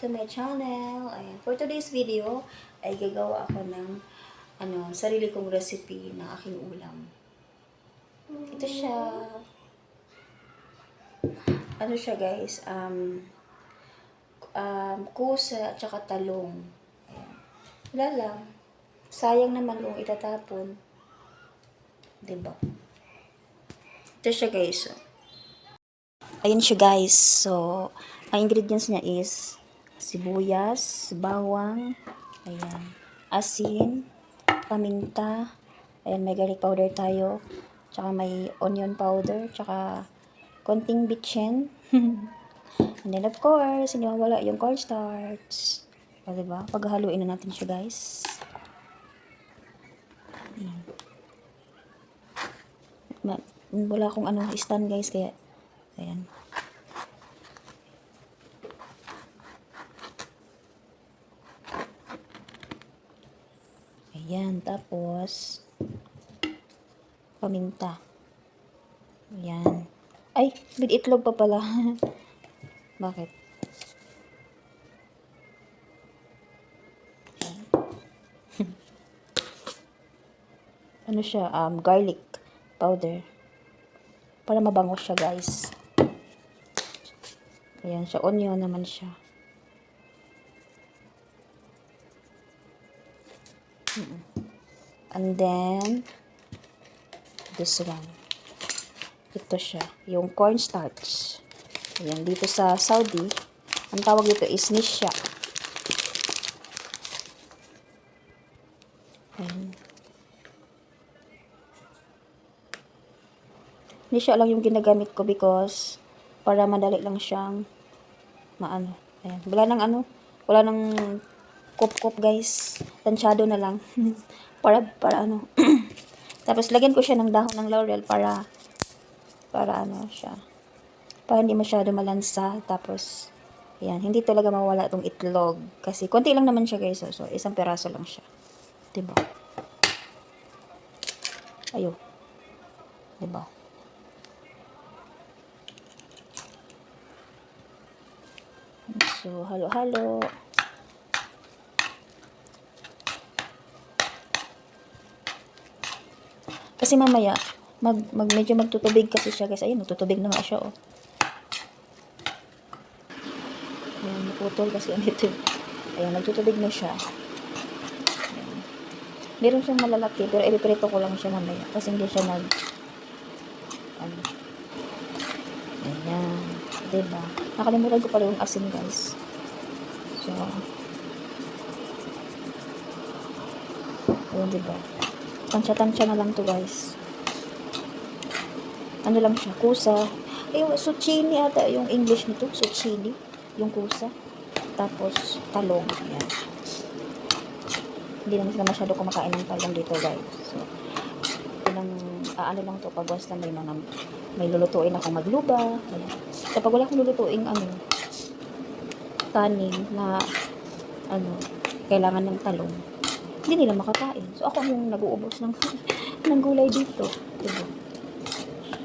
to my channel. Ayan, for today's video ay gagawa ako ng ano, sarili kong recipe ng aking ulam. Ito siya. Ano siya guys? Um, um, kusa at talong. Ayan. Wala lang. Sayang naman kung itatapon. 'Di ba? Ito siya guys. oh. Ayun siya guys. So, ang ingredients niya is sibuyas, bawang, ayan, asin, paminta, ayan, may garlic powder tayo, tsaka may onion powder, tsaka konting bitchin. And then of course, hindi mawala yung cornstarch. O, diba? Paghaluin na natin siya guys. Ayan. Wala akong ano stand guys kaya ayan ayan tapos paminta. Ayan. Ay with itlog pa pala. Bakit? Ano siya? Um garlic powder. Para mabango siya guys. Ayan siya onion naman siya and then this one. Ito siya. Yung cornstarch. Ayan dito sa Saudi. Ang tawag dito is nisha. Ayan. Hindi siya lang yung ginagamit ko because para madali lang siyang maano. Ayan. Wala nang ano, wala nang kup-kup guys. Tansyado na lang. para, para ano. Tapos lagyan ko siya ng dahon ng laurel para, para ano siya. Para hindi masyado malansa. Tapos, ayan. Hindi talaga mawala itong itlog. Kasi, konti lang naman siya guys. So, so isang peraso lang siya. Diba? Ayo. Diba? So, halo-halo. Kasi mamaya, mag, mag medyo magtutubig kasi siya guys. Ayun, magtutubig na nga siya oh. Ayan, naputol kasi ano ito. Ayan, nagtutubig na siya. Ayan. Meron siyang malalaki, pero ipiprito ko lang siya mamaya. Kasi hindi siya nag... Ano. Ayan. Diba? Nakalimutan ko pala yung asin, guys. So, ayun, diba? Tansya-tansya na lang to, guys. Ano lang siya? Kusa. Ayun, zucchini ata yung English nito. Zucchini. Yung kusa. Tapos, talong. Ayan. Hindi naman sila masyado kumakain ng talong dito, guys. So, ilang, ah, ano lang to, pag basta may mga, may lulutuin ako magluba. Ayan. Kapag wala akong lulutuing, ano, kanin na, ano, kailangan ng talong, hindi nila makakain. So, ako yung nag-uubos ng, ng gulay dito. Diba?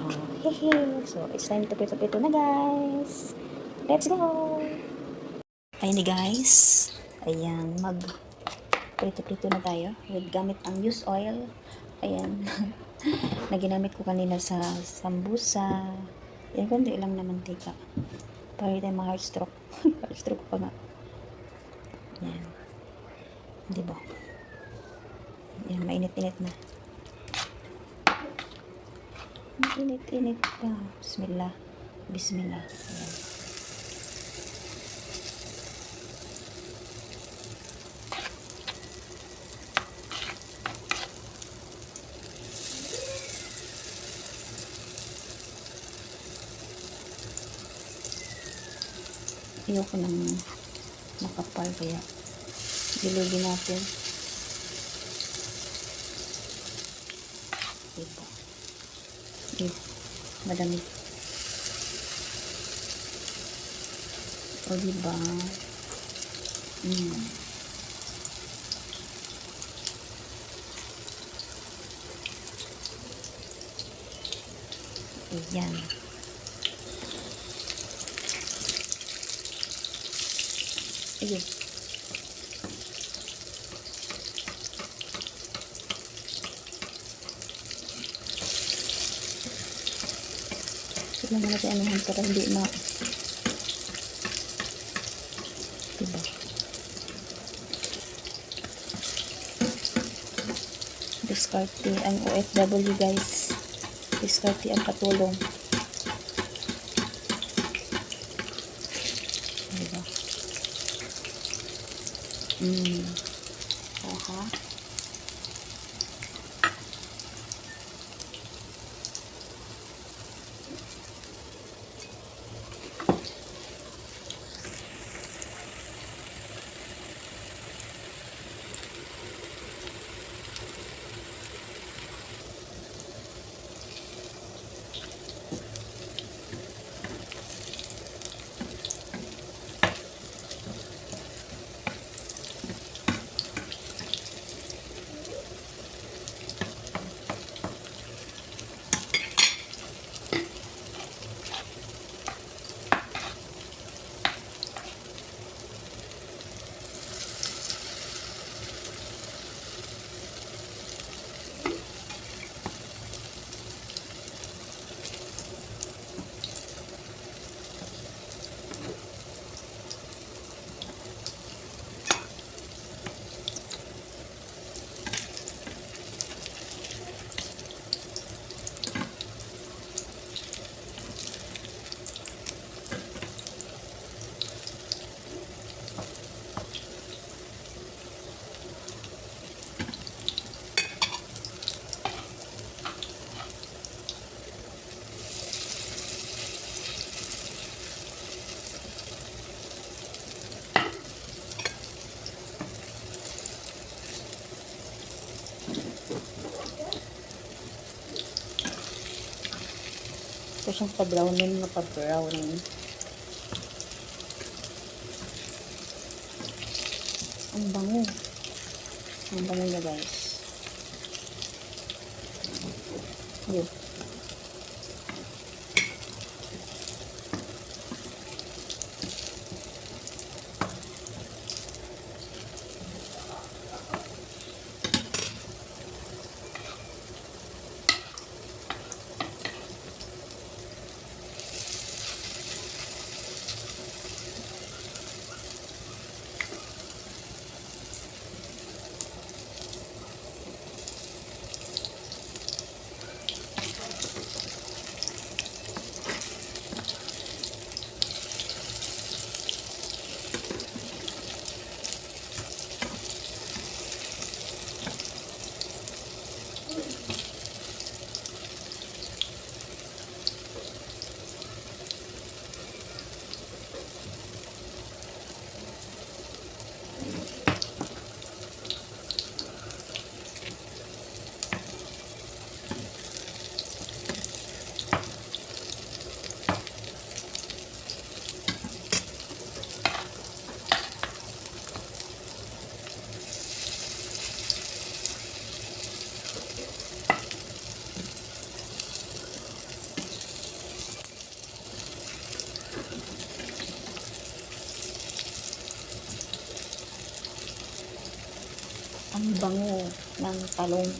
Oh, hehe. So, it's time to prito-prito na, guys. Let's go! Ayun guys. Ayan, mag prito-prito na tayo. With gamit ang used oil. Ayan. na ginamit ko kanina sa sambusa. Yan, kundi lang na mantika. Para tayo mga heart stroke. heart stroke pa nga. Yan. Di ba? Yan, mainit-init na. Mainit-init pa. Bismillah. Bismillah. Ayan. Ayoko ng makapal kaya bilugin natin. kasi madami. O, diba? Hmm. Ayan. Ayan. Ayan. Mo natin anuhan para hindi ma... Diba? Discarte ang OFW guys. Discarte ang katulong. Diba? Mm. Aha. Ito siyang pa-brownin na pa-brownin. Ang bango. Ang bango niya guys. Yun. Ang bango ng talong.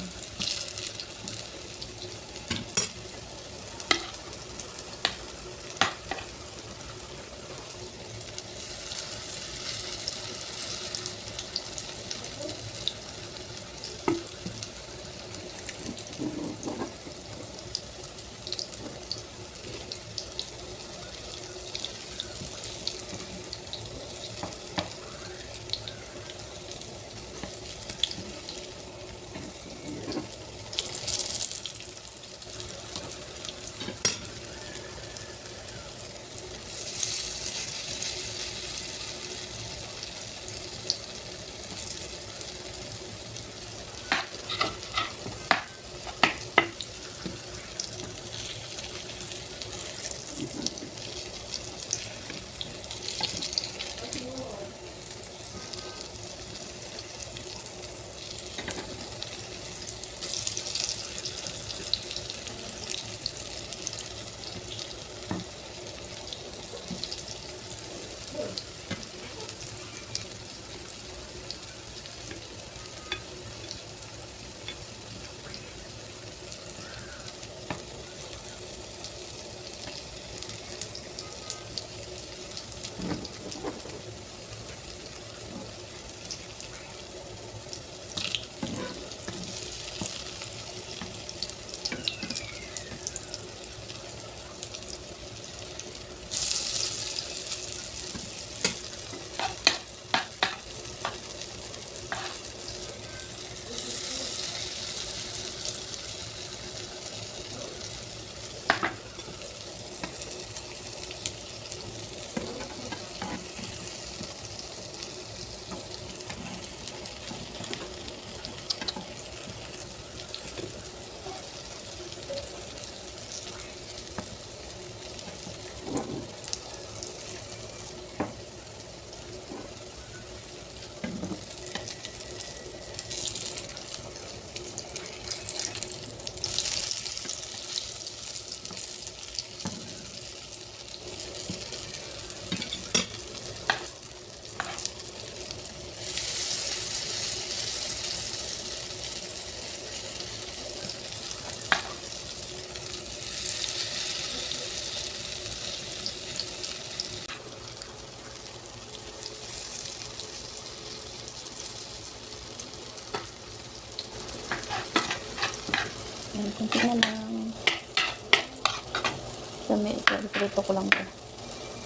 Ito, ko lang to.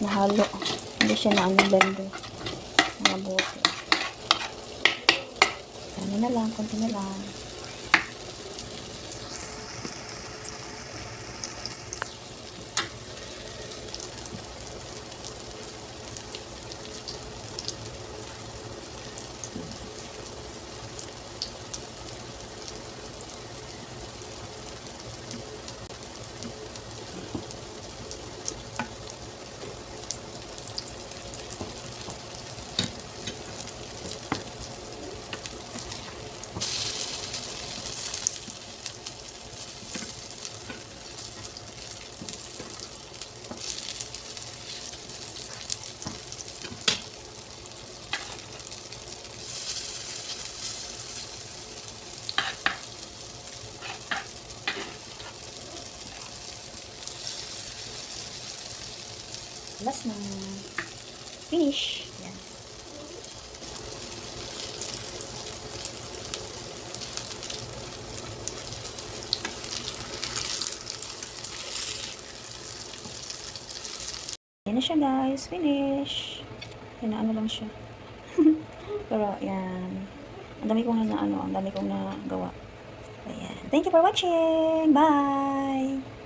Nahalo. Hindi siya na ano blender. Mabuti. Ano na lang, konti na lang. Last na. Finish. Yan. Yan na siya guys. Finish. Yan na ano lang siya. Pero yan. Ang dami kong na ano, ang dami kong nagawa. Ayan. Thank you for watching. Bye!